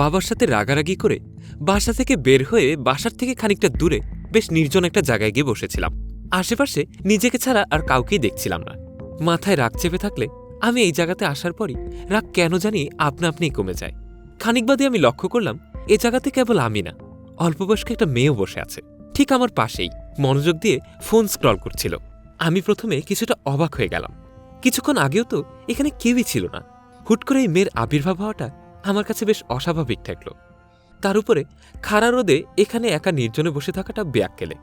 বাবার সাথে রাগারাগি করে বাসা থেকে বের হয়ে বাসার থেকে খানিকটা দূরে বেশ নির্জন একটা জায়গায় গিয়ে বসেছিলাম। আশেপাশে নিজেকে ছাড়া আর কাউকেই দেখছিলাম না। মাথায় রাগ চেপে থাকলে আমি এই জায়গাতে আসার পরই রাগ কেন জানি আপনা আপনিই কমে যায়। খানিক বাদে আমি লক্ষ্য করলাম, এ জায়গাতে কেবল আমি না, অল্প বয়স্ক একটা মেয়েও বসে আছে, ঠিক আমার পাশেই, মনোযোগ দিয়ে ফোন স্ক্রল করছিল। আমি প্রথমে কিছুটা অবাক হয়ে গেলাম। কিছুক্ষণ আগেও তো এখানে কেউই ছিল না। হুট করে এই মেয়ের আবির্ভাব হওয়াটা আমার কাছে বেশ অস্বাভাবিক ঠেকল। তার উপরে খাড়া রোদে এখানে একা নির্জনে বসে থাকাটা ব্যাক কেলে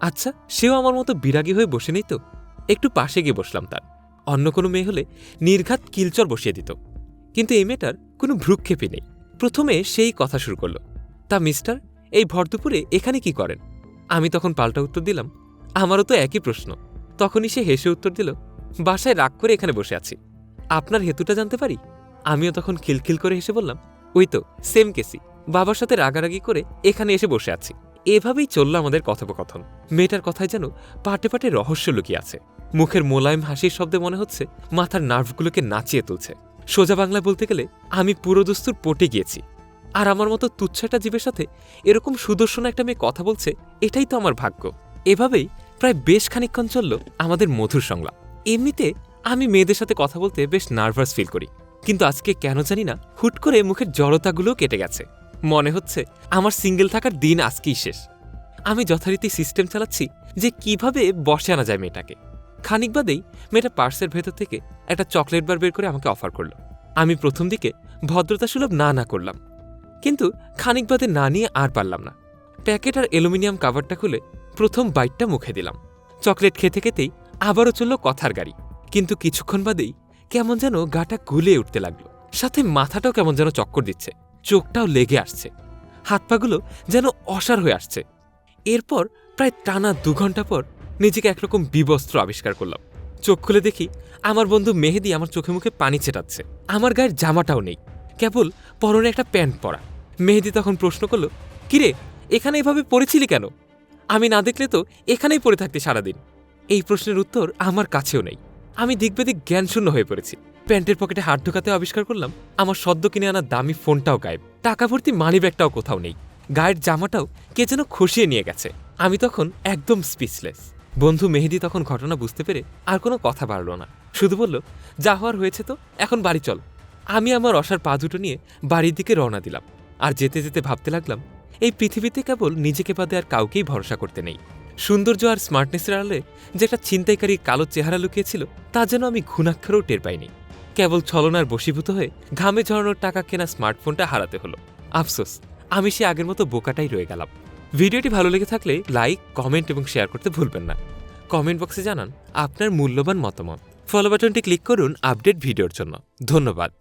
আচ্ছা সেও আমার মতো বিরাগী হয়ে বসে নেই তো? একটু পাশে গিয়ে বসলাম তার। অন্য কোনো মেয়ে হলে নির্ঘাত কিলচর বসিয়ে দিত। কিন্তু এই মেয়েটার কোনো ভ্রুক্ষেপই নেই। প্রথমে সেই কথা শুরু করল। তা মিস্টার, এই ভরদুপুরে এখানে কি করেন? আমি তখন পাল্টা উত্তর দিলাম, আমারও তো একই প্রশ্ন। তখনই সে হেসে উত্তর দিল, বাসায় রাগ করে এখানে বসে আছি। আপনার হেতুটা জানতে পারি? আমিও তখন খিলখিল করে হেসে বললাম, ওই তো, সেম কেসি বাবার সাথে রাগারাগি করে এখানে এসে বসে আছি। এভাবেই চলল আমাদের কথোপকথন। মেয়েটার কথায় যেন পাটে পাটে রহস্য লুকিয়ে আছে। মুখের মোলায়েম হাসির শব্দে মনে হচ্ছে মাথার নার্ভগুলোকে নাচিয়ে তুলছে। সোজা বাংলা বলতে গেলে, আমি পুরো দস্তুর পটে গিয়েছি। আর আমার মতো তুচ্ছ একটা জীবের সাথে এরকম সুদর্শন একটা মেয়ে কথা বলছে, এটাই তো আমার ভাগ্য। এভাবেই প্রায় বেশ খানিকক্ষণ চলল আমাদের মধুর সংলাপ। এমনিতে আমি মেয়েদের সাথে কথা বলতে বেশ নার্ভাস ফিল করি। কিন্তু আজকে কেন জানি না, হুট করে মুখের জড়তাগুলোও কেটে গেছে। মনে হচ্ছে আমার সিঙ্গেল থাকার দিন আজকেই শেষ। আমি যথারীতি সিস্টেম চালাচ্ছি যে কীভাবে বসে আনা যায় মেয়েটাকে। খানিক বাদেই মেয়েটা পার্সের ভেতর থেকে একটা চকলেট বার বের করে আমাকে অফার করল। আমি প্রথম দিকে ভদ্রতা সুলভ না না করলাম। কিন্তু খানিক বাদে না নিয়ে আর পারলাম না। প্যাকেট আর অ্যালুমিনিয়াম কাভারটা খুলে প্রথম বাইটটা মুখে দিলাম। চকলেট খেতে খেতেই আবারও চলল কথার গাড়ি। কিন্তু কিছুক্ষণ বাদেই কেমন যেন গাটা গুলে উঠতে লাগল। সাথে মাথাটাও কেমন যেন চক্কর দিচ্ছে। চোখটাও লেগে আসছে। হাত পাগুলো যেন অসার হয়ে আসছে। এরপর প্রায় টানা দু ঘণ্টা পর নিজেকে একরকম বিবস্ত্র আবিষ্কার করলাম। চোখ খুলে দেখি আমার বন্ধু মেহেদি আমার চোখে মুখে পানি ছেটাচ্ছে। আমার গায়ের জামাটাও নেই। কেবল পরনে একটা প্যান্ট পরা। মেহেদি তখন প্রশ্ন করল, কিরে, এখানে এভাবে পড়েছিলি কেন? আমি না দেখলে তো এখানেই পড়ে থাকতে সারাদিন। এই প্রশ্নের উত্তর আমার কাছেও নেই। আমি দিকবেদিক জ্ঞানশূন্য হয়ে পড়েছি। প্যান্টের পকেটে হাত ঢোকাতে আবিষ্কার করলাম, আমার সদ্য কিনে আনা দামি ফোনটাও গায়েব। টাকা ভর্তি মানি ব্যাগটাও কোথাও নেই। গায়ের জামাটাও কে যেন খসিয়ে নিয়ে গেছে। আমি তখন একদম স্পিচলেস বন্ধু মেহেদি তখন ঘটনা বুঝতে পেরে আর কোনো কথা বাড়ল না। শুধু বলল, যা হওয়ার হয়েছে তো, এখন বাড়ি চল। আমি আমার অসার পা দুটো নিয়ে বাড়ির দিকে রওনা দিলাম। আর যেতে যেতে ভাবতে লাগলাম, এই পৃথিবীতে কেবল নিজেকে বাদে আর কাউকেই ভরসা করতে নেই। সৌন্দর্য আর স্মার্টনেসের আড়ালে যে একটা ছিনতাইকারীর কালো চেহারা লুকিয়েছিল, তা যেন আমি ঘুণাক্ষরেও টের পাইনি। কেবল ছলনার বশীভূত হয়ে ঘামে ঝরানোর টাকা কেনা স্মার্টফোনটা হারাতে হলো। আফসোস, আমি সে আগের মতো বোকাটাই রয়ে গেলাম। ভিডিওটি ভালো লেগে থাকলে লাইক কমেন্ট এবং শেয়ার করতে ভুলবেন না। কমেন্ট বক্সে জানান আপনার মূল্যবান মতামত। ফলো বাটনটি ক্লিক করুন আপডেট ভিডিওর জন্য। ধন্যবাদ।